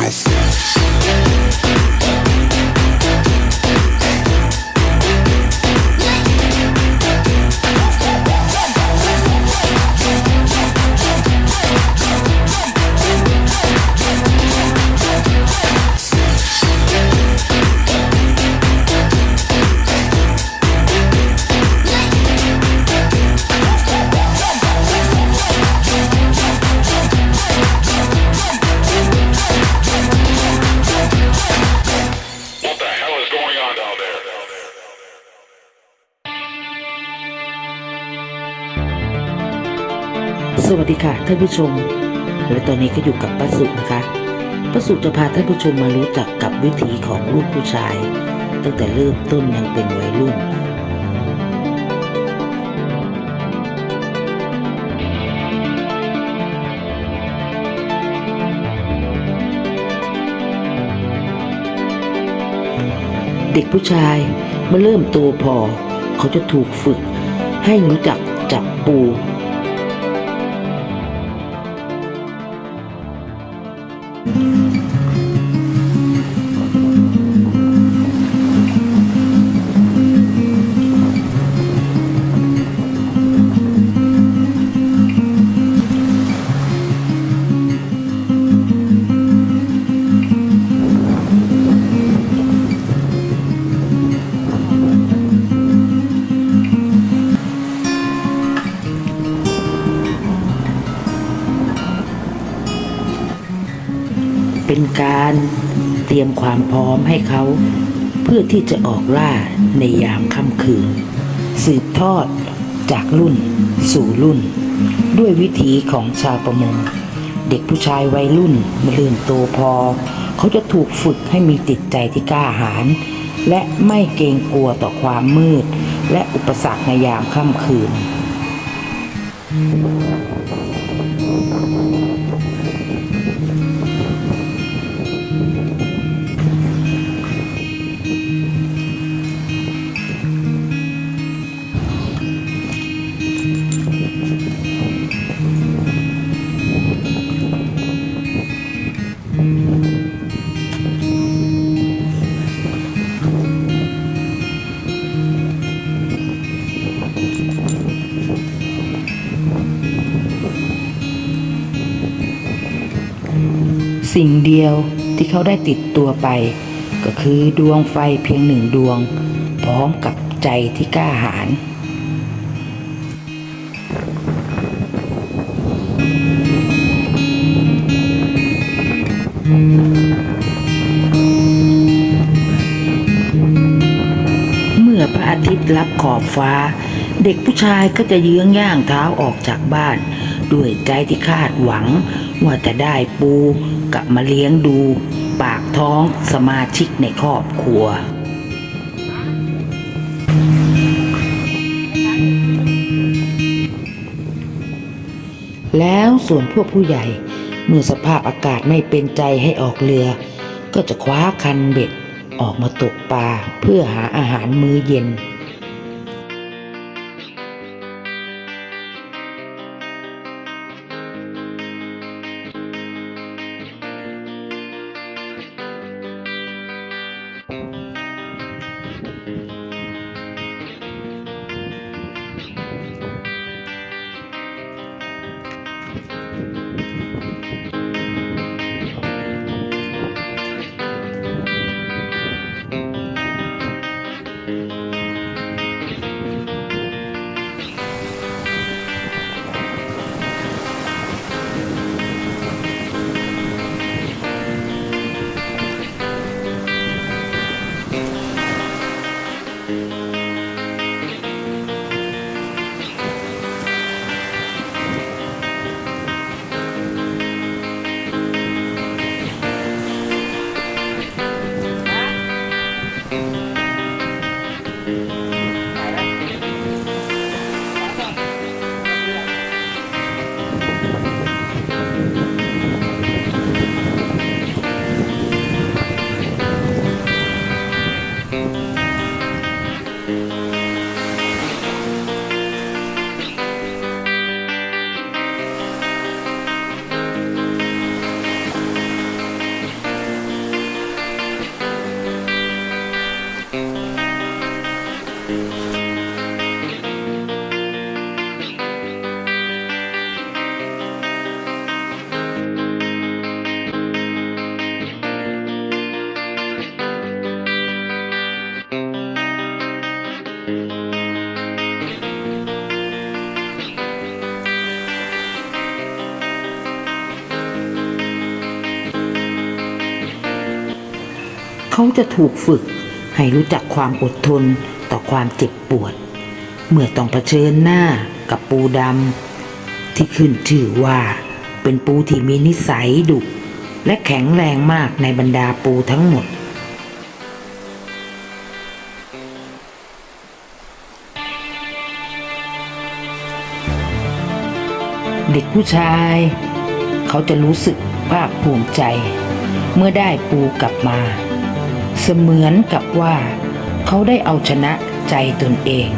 your face. สวัสดีค่ะท่านผู้ชม และตอนนี้ก็อยู่กับป้าสุนะคะป้าสุจะพาท่านผู้ชมมารู้จักกับวิถีของลูกผู้ชาย ตั้งแต่เริ่มต้นยังเป็นวัยรุ่น เด็กผู้ชายเมื่อเริ่มโตพอ เขาจะถูกฝึกให้รู้จักจับปู การเตรียมความพร้อมให้เขา เพื่อที่จะออกล่าในยามค่ำคืน สืบทอดจากรุ่นสู่รุ่น ด้วยวิถีของชาวประมง เด็กผู้ชายวัยรุ่นเมื่อเริ่มโตพอ เขาจะถูกฝึกให้มีจิตใจที่กล้าหาญและไม่เกรงกลัวต่อความมืด และอุปสรรคในยามค่ำคืน สิ่งเดียวที่เขาได้ติดตัวไป ก็คือดวงไฟเพียงหนึ่งดวง พร้อมกับใจที่กล้าหาญเมื่อพระอาทิตย์รับขอบฟ้า เด็กผู้ชายก็จะเยื้องย่างเท้าออกจากบ้าน ด้วยใจที่คาดหวัง ว่าจะได้ปูกลับมาเลี้ยงดู ปากท้องสมาชิกในครอบครัว แล้วส่วนพวกผู้ใหญ่ เมื่อสภาพอากาศไม่เป็นใจให้ออกเรือ ก็จะคว้าคันเบ็ดออกมาตกปลาเพื่อหาอาหารมื้อเย็น เขาจะถูกฝึกให้รู้จักความอดทนต่อความเจ็บปวด เมื่อต้องเผชิญหน้ากับปูดำที่ขึ้นชื่อว่า เป็นปูที่มีนิสัยดุและแข็งแรงมากในบรรดาปูทั้งหมด เด็กผู้ชาย เขาจะรู้สึกภาคภูมิใจ เมื่อได้ปูกลับมา มือนกับว่า เขาได้เอาชนะใจตนเอง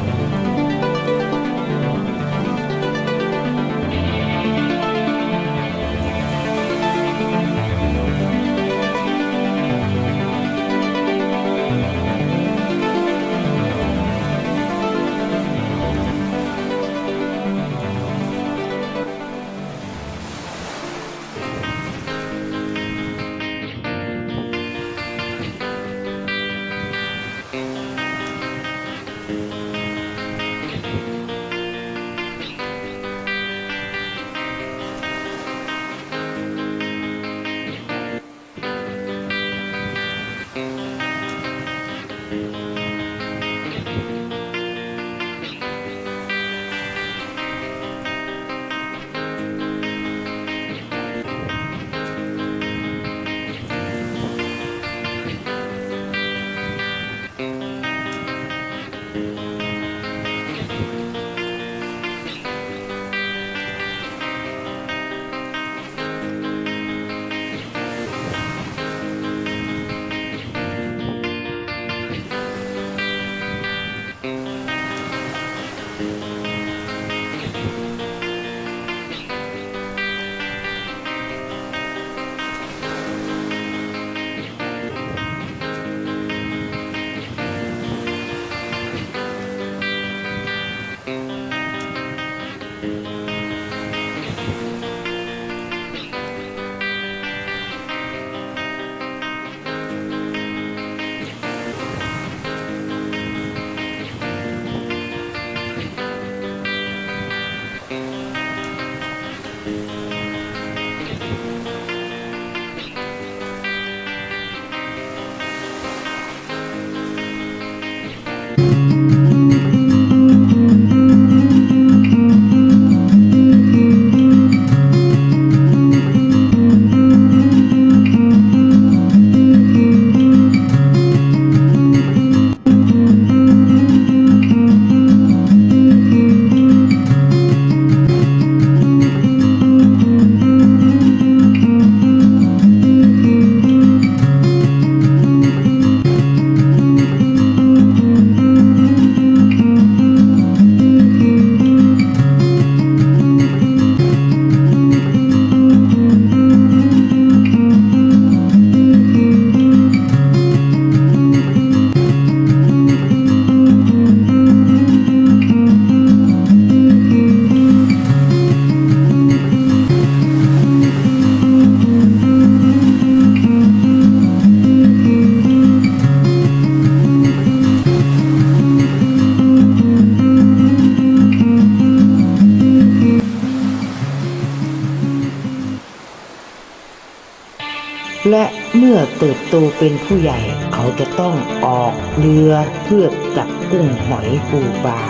เติบโตเป็นผู้ใหญ่ เขาจะต้องออกเรือเพื่อจับกุ้งหอยปูปลา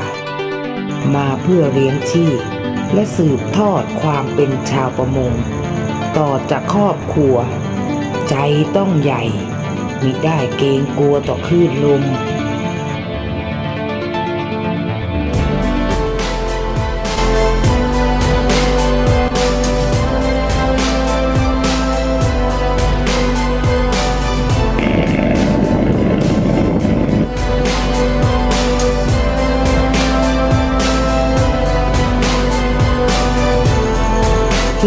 มาเพื่อเลี้ยงชีพ และสืบทอดความเป็นชาวประมง ต่อจากครอบครัว ใจต้องใหญ่มิได้เกรงกลัวต่อคลื่นลม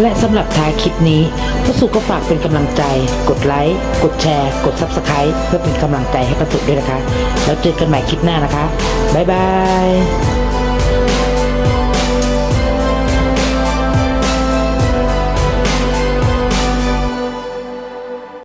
และสำหรับท้ายคลิปนี้พระสุก็ฝากเป็นกำลังใจ กดไลค์กดแชร์ กด Subscribe เพื่อเป็นกำลังใจให้พระสุด้วยนะคะ แล้วเจอกันใหม่คลิปหน้านะคะ บ๊ายบาย